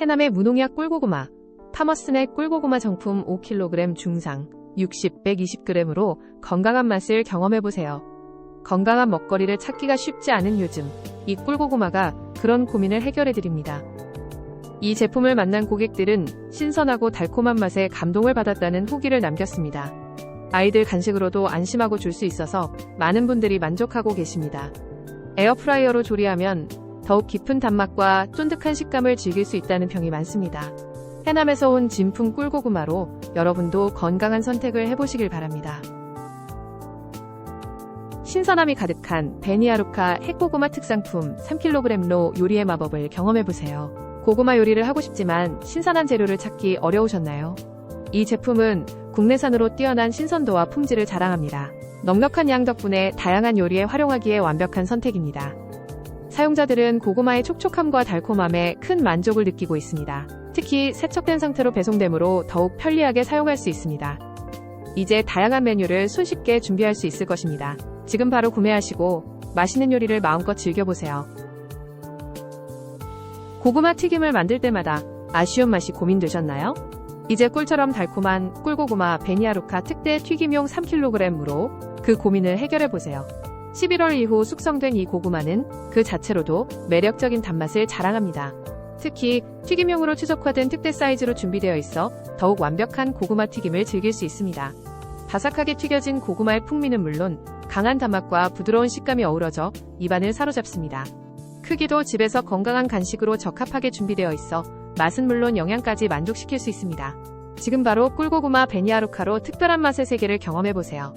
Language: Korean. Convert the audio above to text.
해남의 무농약 꿀고구마, 파머스넥 꿀고구마 정품 5kg 중상, 60, 120g으로 건강한 맛을 경험해보세요. 건강한 먹거리를 찾기가 쉽지 않은 요즘, 이 꿀고구마가 그런 고민을 해결해드립니다. 이 제품을 만난 고객들은 신선하고 달콤한 맛에 감동을 받았다는 후기를 남겼습니다. 아이들 간식으로도 안심하고 줄 수 있어서 많은 분들이 만족하고 계십니다. 에어프라이어로 조리하면 더욱 깊은 단맛과 쫀득한 식감을 즐길 수 있다는 평이 많습니다. 해남에서 온 진품 꿀고구마로 여러분도 건강한 선택을 해보시길 바랍니다. 신선함이 가득한 베니아루카 핵고구마 특상품 3kg로 요리의 마법을 경험해보세요. 고구마 요리를 하고 싶지만 신선한 재료를 찾기 어려우셨나요? 이 제품은 국내산으로 뛰어난 신선도와 품질을 자랑합니다. 넉넉한 양 덕분에 다양한 요리에 활용하기에 완벽한 선택입니다. 사용자들은 고구마의 촉촉함과 달콤함에 큰 만족을 느끼고 있습니다. 특히 세척된 상태로 배송되므로 더욱 편리하게 사용할 수 있습니다. 이제 다양한 메뉴를 손쉽게 준비할 수 있을 것입니다. 지금 바로 구매하시고 맛있는 요리를 마음껏 즐겨보세요. 고구마 튀김을 만들 때마다 아쉬운 맛이 고민되셨나요? 이제 꿀처럼 달콤한 꿀고구마 베니아루카 특대 튀김용 3kg으로 그 고민을 해결해보세요. 11월 이후 숙성된 이 고구마는 그 자체로도 매력적인 단맛을 자랑합니다. 특히 튀김용으로 추적화된 특대 사이즈로 준비되어 있어 더욱 완벽한 고구마 튀김을 즐길 수 있습니다. 바삭하게 튀겨진 고구마의 풍미는 물론 강한 단맛과 부드러운 식감이 어우러져 입안을 사로잡습니다. 크기도 집에서 건강한 간식으로 적합하게 준비되어 있어 맛은 물론 영양까지 만족시킬 수 있습니다. 지금 바로 꿀고구마 베니아루카로 특별한 맛의 세계를 경험해보세요.